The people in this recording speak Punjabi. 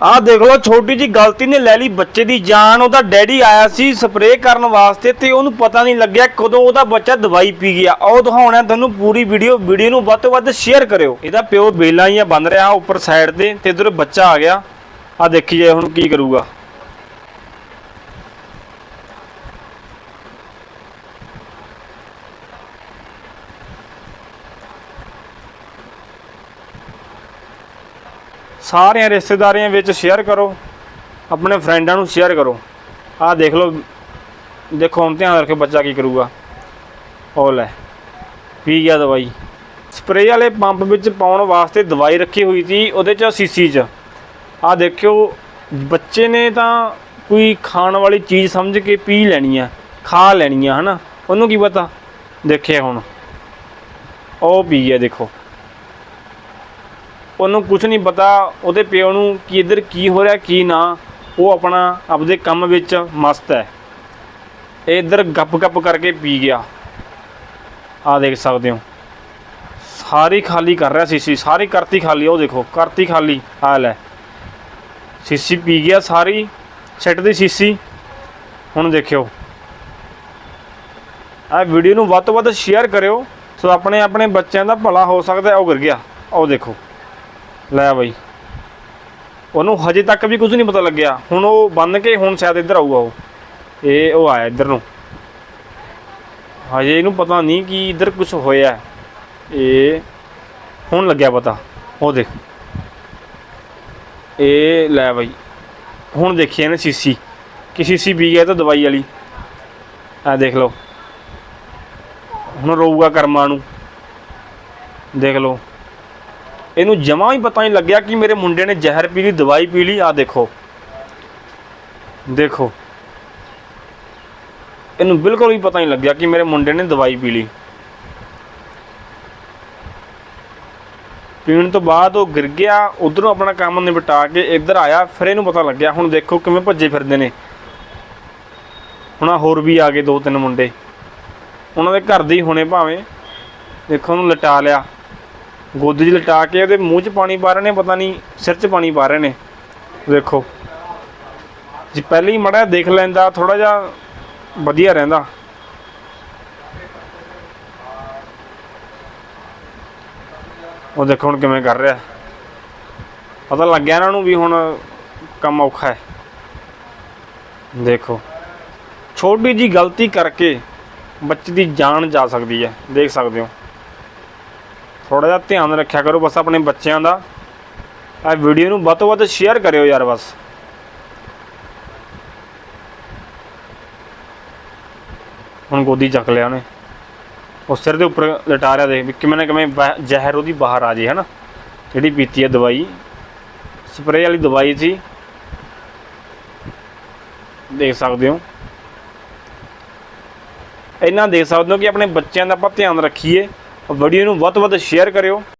ਆਹ ਦੇਖ ਲਓ, ਛੋਟੀ ਜੀ ਗਲਤੀ ਨੇ ਲੈ ਲਈ ਬੱਚੇ ਦੀ ਜਾਨ। ਉਹਦਾ ਡੈਡੀ ਆਇਆ ਸੀ ਸਪਰੇਅ ਕਰਨ ਵਾਸਤੇ ਤੇ ਉਹਨੂੰ ਪਤਾ ਨਹੀਂ ਲੱਗਿਆ ਕਦੋਂ ਉਹਦਾ ਬੱਚਾ ਦਵਾਈ ਪੀ ਗਿਆ। ਉਹ ਦਿਖਾਉਣਾ ਤੁਹਾਨੂੰ ਪੂਰੀ ਵੀਡੀਓ। ਵੀਡੀਓ ਨੂੰ ਵੱਧ ਤੋਂ ਵੱਧ ਸ਼ੇਅਰ ਕਰਿਓ। ਇਹਦਾ ਪਿਓ ਬੇਲਾਂ ਹੀ ਆ ਬੰਦ ਰਿਹਾ ਉੱਪਰ ਸਾਈਡ ਤੇ ਤੇ ਇਧਰ ਬੱਚਾ ਆ ਗਿਆ। ਆ ਦੇਖੀ ਜਾਏ ਹੁਣ ਕੀ ਕਰੂਗਾ। ਸਾਰਿਆਂ ਰਿਸ਼ਤੇਦਾਰੀਆਂ ਵਿੱਚ ਸ਼ੇਅਰ ਕਰੋ, ਆਪਣੇ ਫਰੈਂਡਾਂ ਨੂੰ ਸ਼ੇਅਰ ਕਰੋ। ਆਹ ਦੇਖ ਲਓ, ਦੇਖੋ ਹੁਣ ਧਿਆਨ ਰੱਖਿਓ ਬੱਚਾ ਕੀ ਕਰੂਗਾ। ਉਹ ਲੈ ਪੀ ਗਿਆ ਦਵਾਈ? ਸਪਰੇਅ ਵਾਲੇ ਪੰਪ ਵਿੱਚ ਪਾਉਣ ਵਾਸਤੇ ਦਵਾਈ ਰੱਖੀ ਹੋਈ ਸੀ, ਉਹਦੇ ਚ ਸੀਸੀ ਚ। ਆਹ ਦੇਖਿਓ, ਬੱਚੇ ਨੇ ਤਾਂ ਕੋਈ ਖਾਣ ਵਾਲੀ ਚੀਜ਼ ਸਮਝ ਕੇ ਪੀ ਲੈਣੀ ਆ, ਖਾ ਲੈਣੀ ਆ, ਹਨਾ? ਉਹਨੂੰ ਕੀ ਪਤਾ? ਦੇਖਿਆ ਹੁਣ। ਉਹ ਪੀ ਗਿਆ ਦੇਖੋ। ਉਹਨੂੰ ਕੁਝ ਨਹੀਂ ਪਤਾ, ਉਹਦੇ ਪਿਓ ਨੂੰ ਕਿ ਇੱਧਰ ਕੀ ਹੋ ਰਿਹਾ, ਕੀ ਨਾ, ਉਹ ਆਪਣਾ ਆਪਦੇ ਕੰਮ ਵਿੱਚ ਮਸਤ ਹੈ। ਇਹ ਇੱਧਰ ਗੱਪ-ਗੱਪ ਕਰਕੇ ਪੀ ਗਿਆ। ਆ ਦੇਖ ਸਕਦੇ ਹੋ। ਸਾਰੀ ਖਾਲੀ ਕਰ ਰਿਹਾ ਸੀਸੀ, ਸਾਰੀ ਕਰਤੀ ਖਾਲੀ, ਉਹ ਦੇਖੋ, ਕਰਤੀ ਖਾਲੀ ਆ ਲੈ। ਸੀਸੀ ਪੀ ਗਿਆ ਸਾਰੀ, ਸੈੱਟ ਦੀ ਸੀਸੀ। ਹੁਣ ਦੇਖਿਓ। ਆ ਵੀਡੀਓ ਨੂੰ ਵੱਧ ਤੋਂ ਵੱਧ ਸ਼ੇਅਰ ਕਰਿਓ ਸੋ ਆਪਣੇ ਆਪਣੇ ਬੱਚਿਆਂ ਦਾ ਭਲਾ ਹੋ ਸਕਦਾ, ਉਹ ਗਿਰ ਗਿਆ। ਉਹ ਦੇਖੋ। ਲੈ ਬਾਈ। ਉਹਨੂੰ ਹਜੇ ਤੱਕ ਵੀ ਕੁਝ ਨਹੀਂ ਪਤਾ ਲੱਗਿਆ। ਹੁਣ ਉਹ ਬੰਨ ਕੇ ਹੁਣ ਸ਼ਾਇਦ ਇੱਧਰ ਆਊਗਾ ਉਹ। ਇਹ ਉਹ ਆਇਆ ਇੱਧਰ ਨੂੰ। ਹਜੇ ਇਹਨੂੰ ਪਤਾ ਨਹੀਂ ਕਿ ਇੱਧਰ ਕੁਝ ਹੋਇਆ ਇਹ ਹੁਣ ਲੱਗਿਆ ਪਤਾ। ਉਹ ਦੇਖ। ਇਹ ਲੈ ਬਾਈ। ਹੁਣ ਦੇਖੀ ਇਹਨੇ ਸੀਸੀ। ਕਿ ਸੀਸੀ ਪੀ ਗਿਆ ਤਾਂ ਦਵਾਈ ਵਾਲੀ। ਆ ਦੇਖ ਲਓ। ਹੁਣ ਰੋਊਗਾ ਕਰਮਾਂ ਨੂੰ। ਦੇਖ ਲਓ। ਇਹਨੂੰ ਜਮਾਂ ਹੀ ਪਤਾ ਨਹੀਂ ਲੱਗਿਆ ਕਿ ਮੇਰੇ ਮੁੰਡੇ ਨੇ ਜ਼ਹਿਰ ਪੀ ਲਈ, ਦਵਾਈ ਪੀ ਲਈ। ਆ ਦੇਖੋ। ਦੇਖੋ। ਇਹਨੂੰ ਬਿਲਕੁਲ ਵੀ ਪਤਾ ਨਹੀਂ ਲੱਗਿਆ ਕਿ ਮੇਰੇ ਮੁੰਡੇ ਨੇ ਦਵਾਈ ਪੀ ਲਈ। ਪੀਣ ਤੋਂ ਬਾਅਦ ਉਹ ਗਿਰ ਗਿਆ, ਉਧਰੋਂ ਆਪਣਾ ਕੰਮ ਨਿਪਟਾ ਕੇ ਇੱਧਰ ਆਇਆ, ਫਿਰ ਇਹਨੂੰ ਪਤਾ ਲੱਗਿਆ, ਹੁਣ ਦੇਖੋ ਕਿਵੇਂ ਭੱਜੇ ਫਿਰਦੇ ਨੇ। ਹੁਣ ਹੋਰ ਵੀ ਆ ਗਏ ਦੋ ਤਿੰਨ ਮੁੰਡੇ। ਉਹਨਾਂ ਦੇ ਘਰ ਦੇ ਹੀ ਹੋਣੇ ਭਾਵੇਂ। ਦੇਖੋ ਉਹਨੂੰ ਲਟਾ ਲਿਆ। ਗੋਦੀ 'ਚ ਲਟਾ ਕੇ ਉਹਦੇ ਮੂੰਹ 'ਚ ਪਾਣੀ ਪਾ ਰਹੇ ਨੇ, ਪਤਾ ਨਹੀਂ ਸਿਰ 'ਚ ਪਾਣੀ ਪਾ ਰਹੇ ਨੇ। ਦੇਖੋ। ਜੇ ਪਹਿਲੇ ਹੀ ਮੜਾ ਦੇਖ ਲੈਂਦਾ ਥੋੜਾ ਜਿਹਾ ਵਧੀਆ ਰਹਿੰਦਾ। ਉਹ ਦੇਖੋ ਹੁਣ ਕਿਵੇਂ ਕਰ ਰਿਹਾ। ਪਤਾ ਲੱਗ ਗਿਆ ਇਹਨਾਂ ਨੂੰ ਵੀ ਹੁਣ ਕੰਮ ਔਖਾ ਹੈ। ਦੇਖੋ। ਛੋਟੀ ਜੀ ਗਲਤੀ ਕਰਕੇ ਬੱਚੇ ਦੀ ਜਾਨ ਜਾ ਸਕਦੀ ਹੈ। ਦੇਖ ਸਕਦੇ ਹੋ। ਥੋੜਾ ਜਿਹਾ ਧਿਆਨ ਰੱਖਿਆ ਕਰੋ ਬਸ ਆਪਣੇ ਬੱਚਿਆਂ ਦਾ। ਇਹ ਵੀਡੀਓ ਨੂੰ ਵੱਧ ਤੋਂ ਵੱਧ ਸ਼ੇਅਰ ਕਰਿਓ ਯਾਰ ਬਸ। ਹੁਣ ਗੋਦੀ ਚੱਕ ਲਿਆ ਉਹਨੇ। ਉਹ ਸਿਰ ਦੇ ਉੱਪਰ ਲਟਾ ਰਿਹਾ ਦੇਖ ਵੀ ਕਿਵੇਂ ਨਾ ਕਿਵੇਂ ਜ਼ਹਿਰ ਉਹਦੀ ਬਾਹਰ ਆ ਜੇ, ਹਨਾ। ਜਿਹੜੀ ਪੀਤੀ ਹੈ ਦਵਾਈ। ਸਪਰੇਅ ਵਾਲੀ ਦਵਾਈ ਸੀ। ਦੇਖ ਸਕਦੇ ਹੋ। ਇੰਨਾ ਦੇਖ ਸਕਦੇ ਹੋ ਕਿ ਆਪਣੇ ਬੱਚਿਆਂ ਦਾ ਆਪਾਂ ਧਿਆਨ ਰੱਖੀਏ। ਵੀਡੀਓ ਨੂੰ ਵੱਧ ਤੋਂ ਵੱਧ ਸ਼ੇਅਰ ਕਰਿਓ।